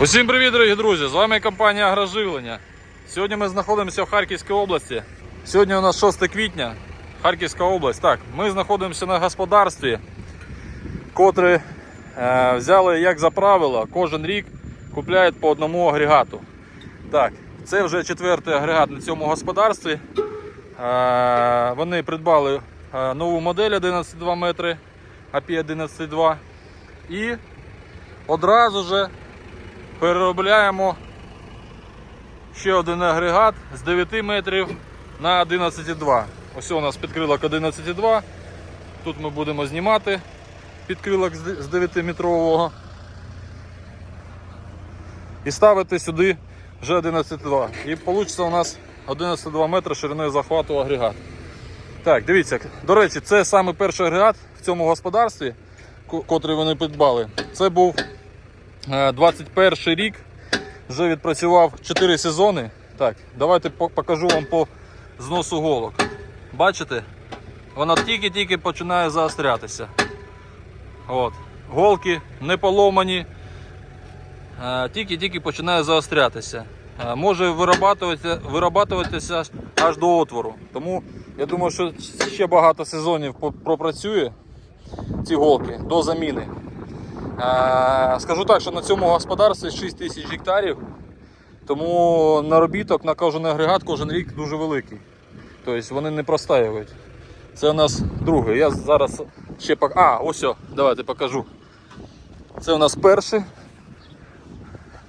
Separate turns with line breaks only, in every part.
Усім привіт, дорогі друзі! З вами компанія Агроживлення. Сьогодні ми знаходимося в Харківській області. Сьогодні у нас 6 квітня, Харківська область. Так, ми знаходимося на господарстві, котре е, взяли як за правило, кожен рік купляють по одному агрегату. Так, це вже четвертий агрегат на цьому господарстві. Е, вони придбали е, нову модель 11,2 метри API 11,2 і одразу же переробляємо ще один агрегат з 9 метрів на 11,2. Ось у нас підкрилок 11,2. Тут ми будемо знімати підкрилок з 9 метрового і ставити сюди вже 11,2. І вийде у нас 11,2 метри шириною захвату агрегат. Так, дивіться, до речі, це саме перший агрегат в цьому господарстві, котрий вони придбали. Це був 21 рік вже відпрацював 4 сезони. Так, давайте покажу вам по зносу голок. Бачите? Вона тільки-тільки починає заострятися. От. Голки не поломані, е, тільки-тільки починає заострятися. Е, Може вирабатуватися аж до отвору. Тому я думаю, що ще багато сезонів пропрацює ці голки до заміни. Скажу так, що на цьому господарстві 6 тисяч гектарів, тому наробіток на кожен агрегат кожен рік дуже великий. Тобто вони не простаюють. Це у нас другий. Я зараз ще пок... А, ось, давайте покажу. Це у нас перший.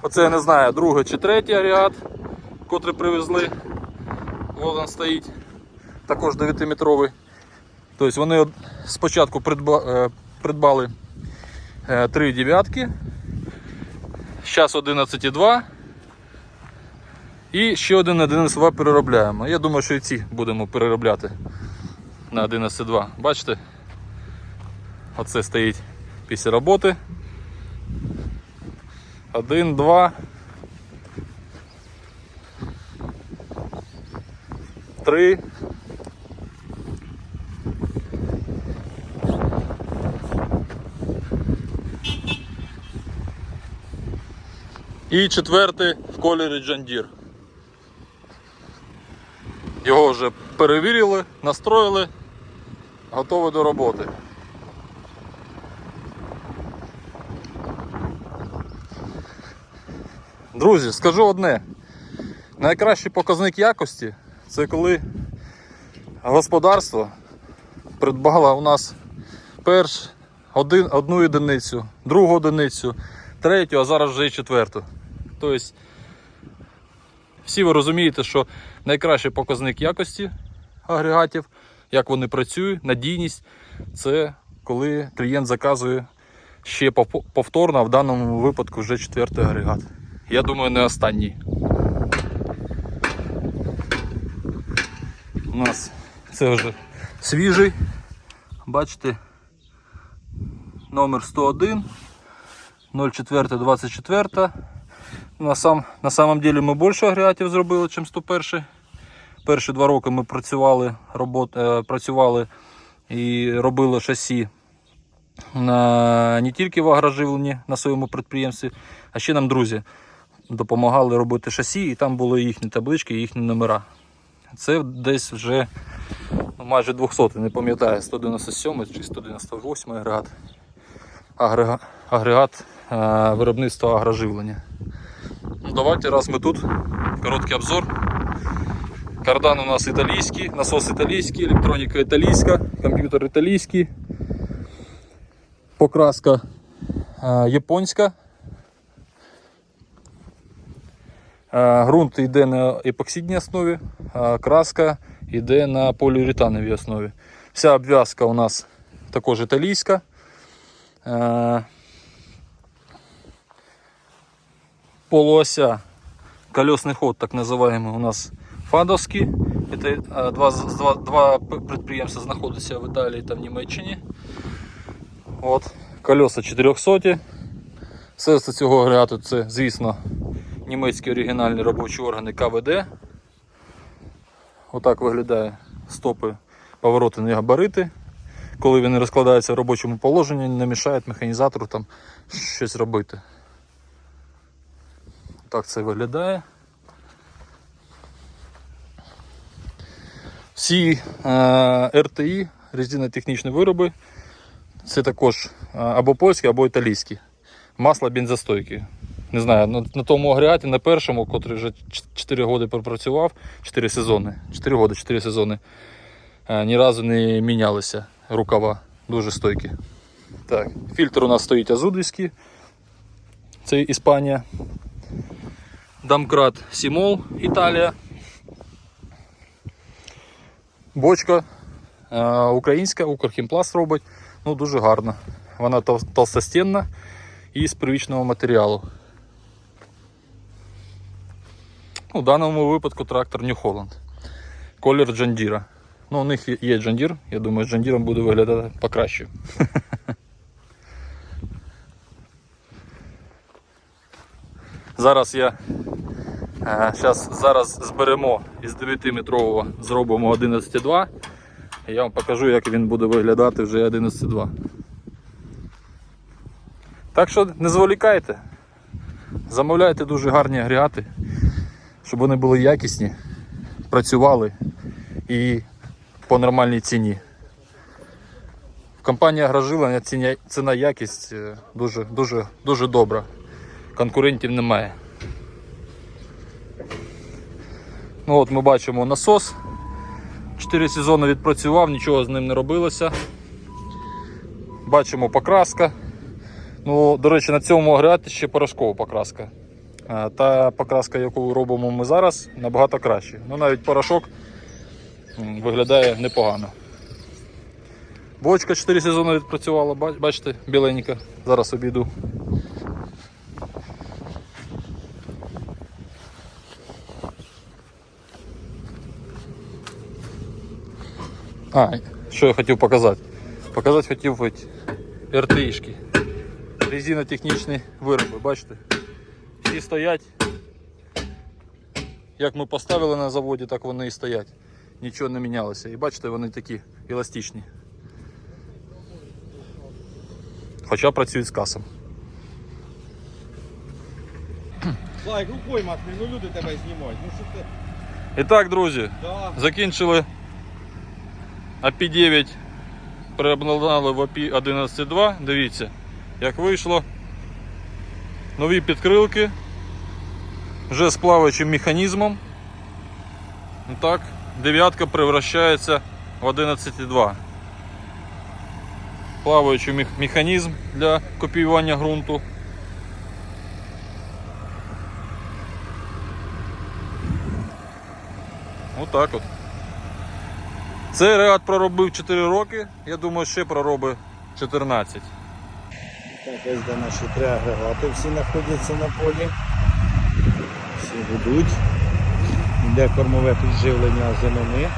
Оце я не знаю, другий чи третій агрегат, котрий привезли. Ось він стоїть. Також 9-метровий. Тобто вони спочатку е, придбали Е, Три дев'ятки. Зараз 11,2. І ще один 11,2 переробляємо. Я думаю, що і ці будемо переробляти на 11,2. Бачите? Оце стоїть після роботи. Один, два. Три. І четвертий в кольорі Джандір. Його вже перевірили, настроїли, готові до роботи. Друзі, скажу одне. Найкращий показник якості це коли господарство придбало у нас перш один, одну одиницю, другу одиницю, третю, а зараз вже і четверту. Тобто, всі ви розумієте, що найкращий показник якості агрегатів, як вони працюють, надійність, це коли клієнт заказує ще повторно, а в даному випадку вже четвертий агрегат. Я думаю, не останній. У нас це вже свіжий. Бачите, номер 101. 0424. На, сам, на самом деле ми більше агрегатів зробили, ніж 101. Перші два роки ми працювали, робот, е, працювали і робили шасі на, не тільки в агроживленні на своєму підприємстві, а ще нам друзі допомагали робити шасі, і там були їхні таблички, їхні номера. Це десь вже ну, майже 200, не пам'ятаю, 197 чи 198 агрегат агрега- агрегат е, виробництва агроживлення. Давайте, раз ми тут, короткий обзор. Кардан у нас італійський, насос італійський, електроніка італійська, комп'ютер італійський, покраска е, японська. Е, Ґрунт йде на епоксидній основі, а краска йде на поліуретановій основі. Вся обв'язка у нас також італійська. Е, полуося, колесный ход, так називаємо, у нас фадовський. Це е, два, два, два п- підприємства знаходяться в Італії та в Німеччині. От, колеса 400. Серце цього агрегату це, звісно, німецькі оригінальні робочі органи КВД. Отак виглядає стопи, повороти і габарити. Коли він розкладається в робочому положенні, не мішає механізатору там щось робити. Так це виглядає. Всі е, РТІ, резинотехнічні вироби, це також е, або польські, або італійські. Масло бензостойкі. Не знаю, на, на тому агрегаті, на першому, котрий вже 4 роки пропрацював, 4 сезони, 4 роки, 4 сезони, е, ні разу не мінялися рукава, дуже стойкі. Так, фільтр у нас стоїть азудівський, це Іспанія. Дамкрат Сімол, Італія. Бочка е, українська, Укрхімпласт робить. Ну, дуже гарна. Вона тол- толстостінна і з первічного матеріалу. Ну, в даному випадку трактор New Holland. Колір Джандіра. Ну, у них є- є Джандір, я думаю, з Джандіром буде виглядати покраще. Зараз я е, щас, зараз зберемо із 9-метрового, зробимо 11,2. І я вам покажу, як він буде виглядати вже 11,2. Так що не зволікайте. Замовляйте дуже гарні агрегати, щоб вони були якісні, працювали і по нормальній ціні. В компанії Агрожилення ціна якість е, дуже, дуже, дуже добра. Конкурентів немає. Ну от Ми бачимо насос. 4 сезони відпрацював, нічого з ним не робилося. Бачимо покраска. Ну, До речі, на цьому агрегаті ще порошкова покраска. Та покраска, яку робимо ми зараз, набагато краще. Ну, навіть порошок виглядає непогано. Бочка 4 сезони відпрацювала, бачите, біленька. Зараз обійду. А, що я хотів показати? Показати хотів ось РТІшки. Резинотехнічні вироби, бачите? Всі стоять. Як ми поставили на заводі, так вони і стоять. Нічого не мінялося. І бачите, вони такі еластичні. Хоча працюють з касом.
Лайк, рукой махни, ну люди тебе знімають. Ну що ти?
І так, друзі,
Да.
закінчили API9, переобладнали в API 11.2. Дивіться, як вийшло. Нові підкрилки. Вже з плаваючим механізмом. Ну Так, дев'ятка превращається в 11.2. Плаваючий механізм для копіювання ґрунту. Отак от. Цей регат проробив 4 роки, я думаю, ще проробить 14.
Так, ось де наші три агрегати всі знаходяться на полі. Всі будуть. Йде кормове підживлення зимини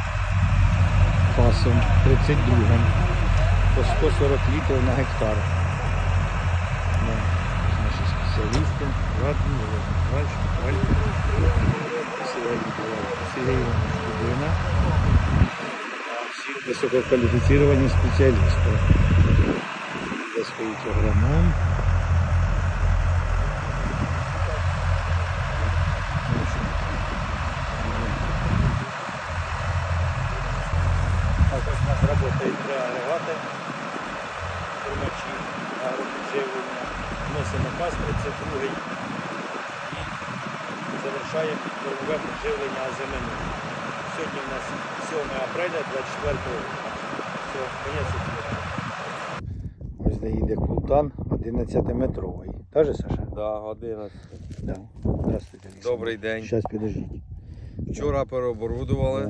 пасом 32 по 140 літрів на гектар. Наші спеціалісти, Ратні, Вальчик, Вальчик, Сергій Іванович Кубина. Висококваліфіціровані спеціалісти. Де агроном. Так, ось у нас працює три агрегати. Вносимо газ 32 і завершає кормове підживлення. Сьогодні у нас 7 апреля 24. Все, кінець. Ось де їде култан 11-метровий. Та же, Саша?
Да, 11.
Да. Здравствуйте, Олександр.
Добрий день.
Зараз підождіть.
Вчора переоборудували,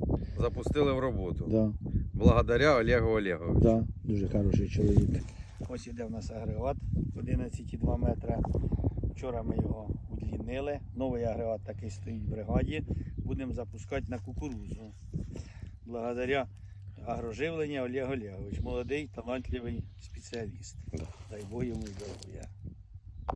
Да,
запустили в роботу.
да,
Благодаря Олегу Олеговичу.
да, дуже хороший чоловік. Ось іде в нас агрегат 11,2 метра. Вчора ми його удлінили. Новий агрегат такий стоїть в бригаді. Будемо запускати на кукурузу. Благодаря агроживлення Олег Олегович. Молодий, талантливий спеціаліст. Дай Бог йому здоров'я.